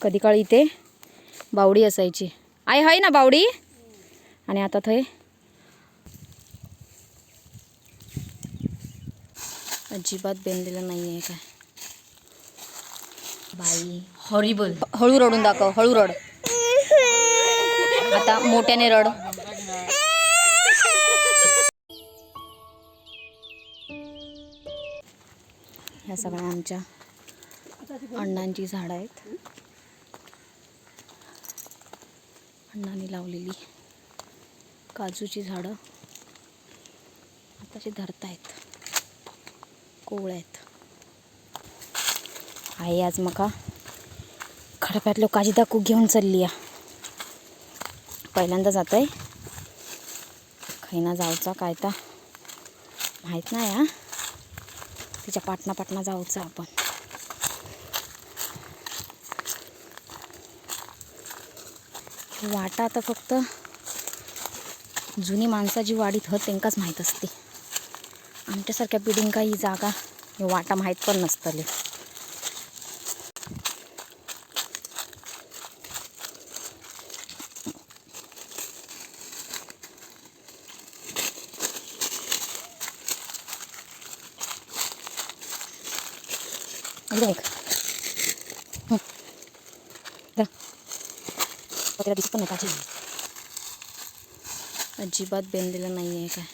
कधी काळी इथे बावडी असायची. आई आहे ना बावडी? आणि आता थंय अजिबात बेंदलेलं नाही आहे काय. बाई. हॉरिबल. हळू रडून दाखव हळू रड. आता मोठ्याने रड. ह्या सगळ्या आमच्या अण्णांची झाडं आहेत. अण्णांनी लावलेली काजूची झाडं. आताची धरतायत कोवळ आहेत. आई आज मका खडप्यात काजी दाखू घेऊन चालली या पहिल्यांदा जात आहे खैना जाऊचा काय तर माहीत नाही हा. तिच्या पाटणा पाटणा जाऊचा आपण. वाटा आता फक्त जुनी माणसाची वाडीत हत त्यांकाच माहीत असते. आमच्यासारख्या पिढींका ही जागा वाटा माहीत पण नसतले. एकदम एक हं. जा. वगैरे दिसत पण नाही ताजी अजिबात बेंदलेलं नाही आहे काय.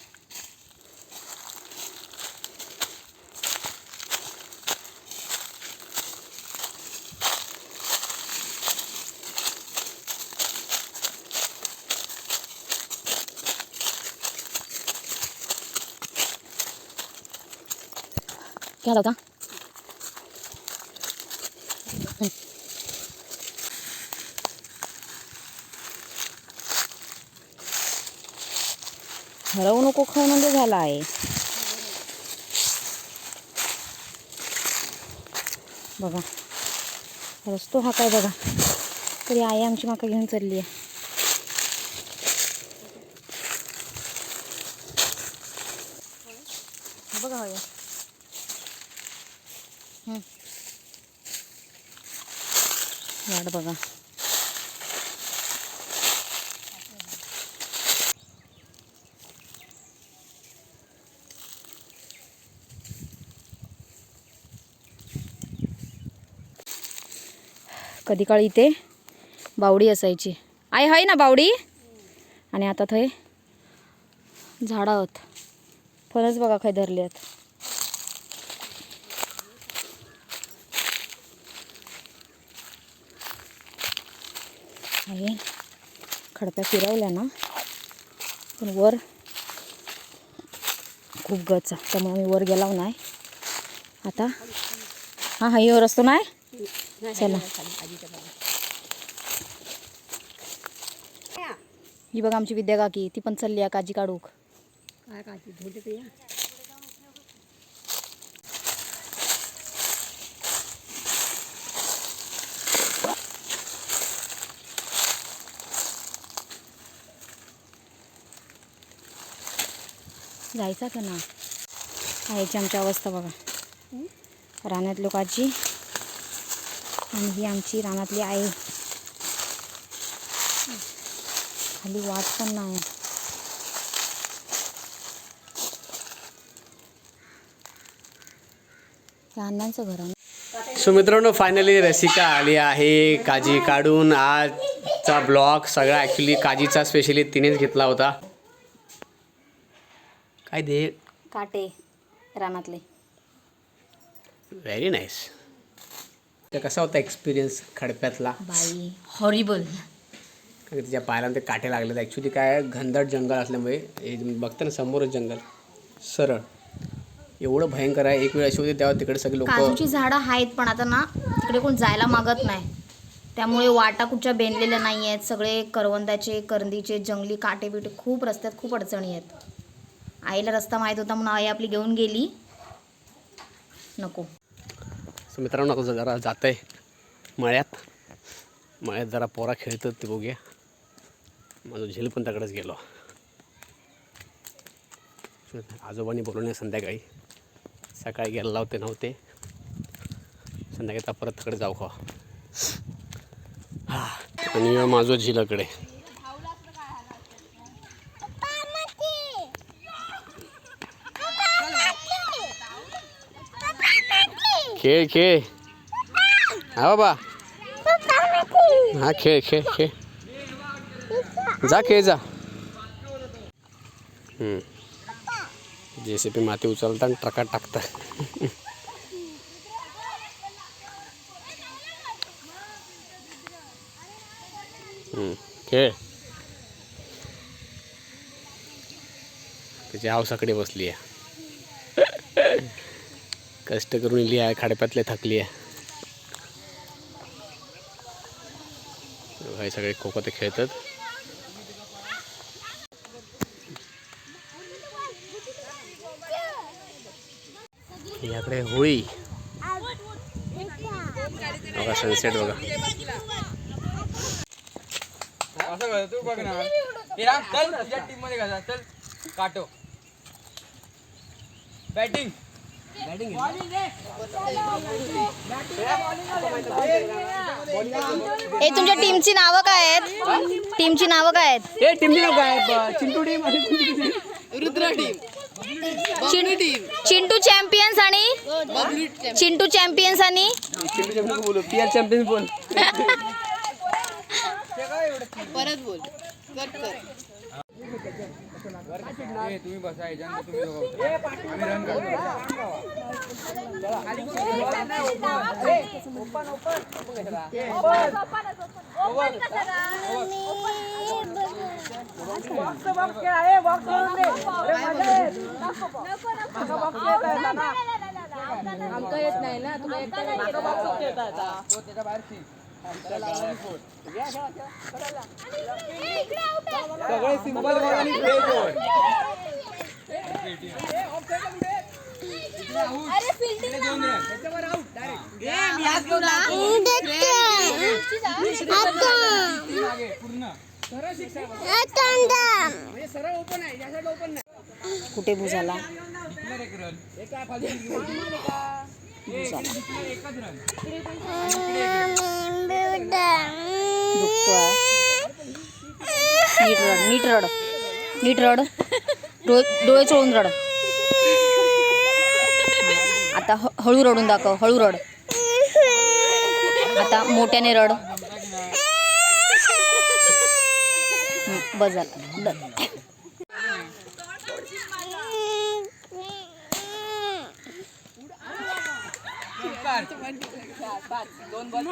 घ्या होता हरवू नको खाऊ म्हणजे झाला आहे. बघा रस्तो हा काय बघा? तरी आई आमची माका घेऊन चालली आहे. बघा हवं वाट बघा. कधी काळी इथे बावडी असायची. आई हय ना बावडी? आणि आता थंय झाडं आहोत फणस बघा खय धरले आहेत आणि खडप्या फिरवल्या ना. पण वर खूप गच त्यामुळे मी वर गेला नाही. आता? हा हा वर असतो नाही चला. ही बघा आमची विद्या काकी ती पण चालली आहे काजी काढूक. काय या. जायचा का ना? आईची आमची अवस्था बघा. रानात लोकांची आणि ही आमची रानातली आई. खाली वाट पण नाही. अण्णांचं घर आहे. सो मित्रांनो फायनली रसिका आली आहे. काजी काढून आजचा ब्लॉग सगळा ॲक्च्युली काजीचा स्पेशली तिनेच घेतला होता. काय दे? काटे रानातले. व्हेरी नाईस तर कसा होता एक्सपिरियन्स खडप्यातला? बाई हॉरिबल तिच्या पायाला ते काटे लागले ॲक्च्युली काय घनदाट जंगल असल्यामुळे हे तुम्ही बघता ना समोरच जंगल. सरळ. एवढं भयंकर आहे. एक वेळ अशी होती तेव्हा तिकडे सगळे लोक काजूची झाडं आहेत पण आता ना तिकडे कोण जायला मागत नाही. त्यामुळे वाटा कुठच्या बेनलेल्या नाही आहेत सगळे करवंदाचे करंदीचे जंगली काटे बिटे खूप रस्त्यात खूप अडचणी आहेत. आईला रस्ता माहीत होता म्हणून आई आपली घेऊन गेली. नको. सो मित्रांनो आता जरा जात आहे मळ्यात. मळ्यात जरा पोरा खेळतात ते बघूया. माझं झेल पण तकडेच गेलो. आजोबांनी बोलवले संध्याकाळी. सकाळी गेला होते नव्हते. संध्याकाळी आता परत तिकडे जाऊ का. आणि माझं झिलाकडे खेळ खेळ. हा बाबा. हा खेळ खेळ खेळ. जा खेळ जा. जे सी पी माती उचलता आणि ट्रकात टाकता. खेळ. त्याची आवसाकडे बसली आहे. कष्ट करून इली आहे खाडप्यातले थकली आहे. हे सगळे खो खो ते खेळतात. याकडे होळी. बघा सनसेट बघा. असं कर तू बघ ना. चल तुझ्या टीममध्ये चल काटो. बॅटिंग ए तुमच्या टीमची नावं काय आहेत? टीमची नावं काय आहेत? ए टीम नाव काय चिंटू टीम रुद्र टीम. चिं- चिंटू चॅम्पियन्स आणि? चिंटू चॅम्पियन्स आणि? चिंटू चॅम्पियन बोलू. पी आर चॅम्पियन बोल. परत बोल. कट कर. ए, तुम्ही बसा याच्यानंतर तुम्ही. आम्ही रन करतो तो त्याच्या बाहेर सी. सगळे सिंपल बॉल आणि प्ले बॉल दोन रन त्याच्यावर आउट डायरेक्ट मागे पूर्ण सरळ शिक्षा म्हणजे सरळ ओपन आहे या साईड ओपन नाही कुठे भुजाला? एक काय फालतू नीट रड नीट रड नीट रड. डोळे डोळे चोळून रड. आता हळू रडून दाखव हळू रड. आता मोठ्याने रड. बस झालं. द-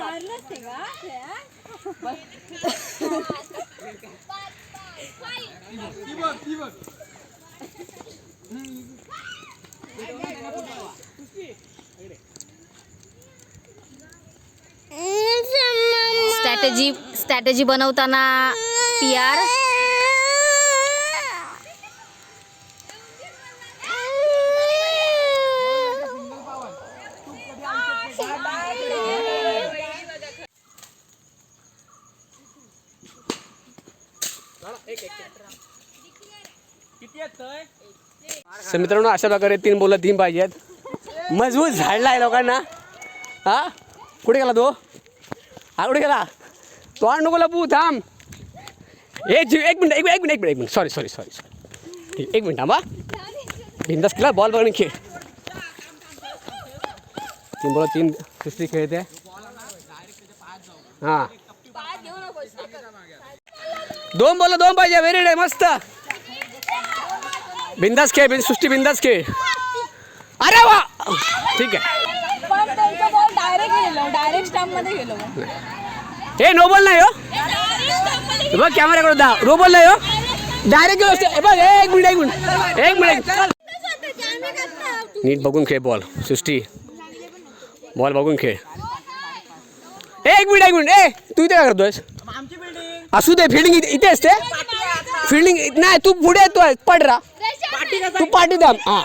स्ट्रॅटेजी स्ट्रॅटेजी बनवताना पी आर सर मित्रांनो अशा प्रकारे तीन बोल तीन पाहिजेत मजबूत झाडला आहे लोकांना. हा? कुठे गेला तो? हा कुठे गेला? तो आण नको लपू थांब. एक जीव एक मिनिट एक मिनिट एक मिनिट एक मिनिट एक minute. Sorry sorry sorry sorry ठीक एक मिनिट थांबा. बिंदास केला बॉल बघणे खेळ. तीन बोला तीन कुस्ती खेळते. हां. दोन बोला दोन पाहिजे. व्हेरी डे मस्त. बिंदास खेळ बिन सृष्टी बिंदास खेळ. अरे वा! ठीक आहे. पण त्यांचा बॉल डायरेक्ट गेलो डायरेक्ट स्टंपमध्ये गेलो. हे नो बॉल नाही हो? बघ कॅमेराकडे दा नो बॉल नाही हो? डायरेक्ट गेलो असते हे बघ एक मिनिट एक मिनिट. एक मिनिट. नीट बघून खेळ बॉल सृष्टी. बॉल बघून खेळ. एक मिनिट एक मिनिट. ए तू इथे काय करतोयस? असू दे फिल्डिंग इथे असते. फिल्डिंग नाही तू पुढे येतोय पड रा तू पाठी दाब हा.